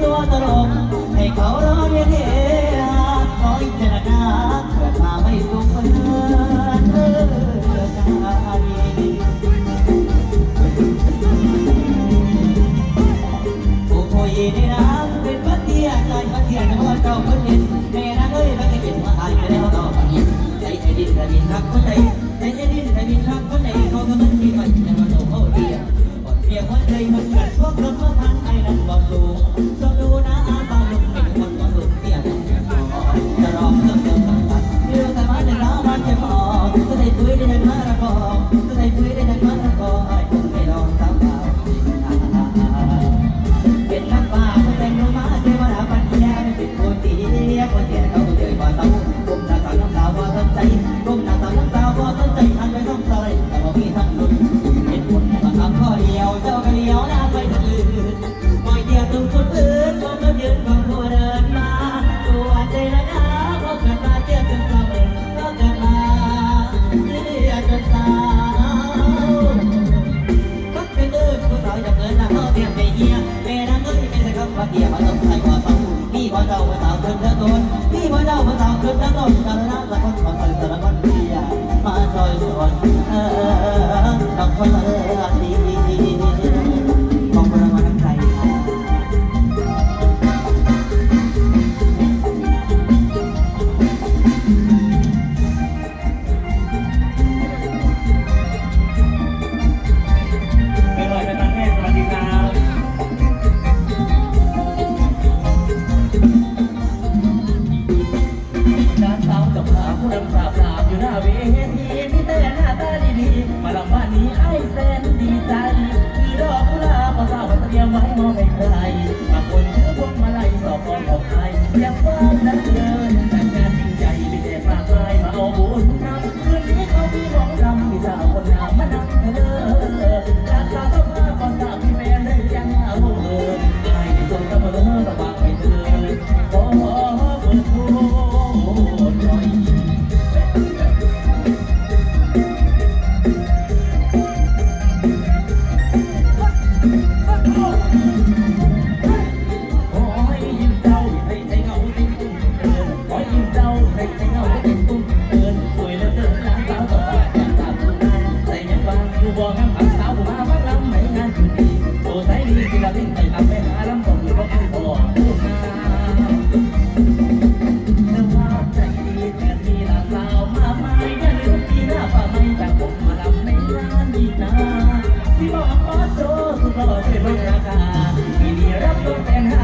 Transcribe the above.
ตัวตลกให้เขารอเรียนเฮขออิจารณาเกิดมาไม่สุขเออใจผู้ป่วยในน้ำเป็นพัดเทียใจพัดเทียนว่าเจ้าคนเห็นแม่นางเอ้ยมันจะเป็นมาตายไปแล้วดอกนี้ใจไอ้ดินไอ้ดินรักคนใดใจไอ้ดินไอ้ดินรักคนใดเขาก็มันมีมันจะมาโตเขาเดียวเพียงว่าใจมันเกัดพวกรถมาพันไอ้นั้นบอก อ้ยเป็นคำว่าเดียวมาต้องใส่ว่าสองพี่พ่อเจ้าพ่อสาวเกินเธอต้นพี่พ่อเจ้าพ่อสาวเกินเธอต้นสารนักละคนขอใส่สารพัดเดียมาซอยสอนเต้อ โซสุดตลอดเวลากันมีรับชมแฟนหา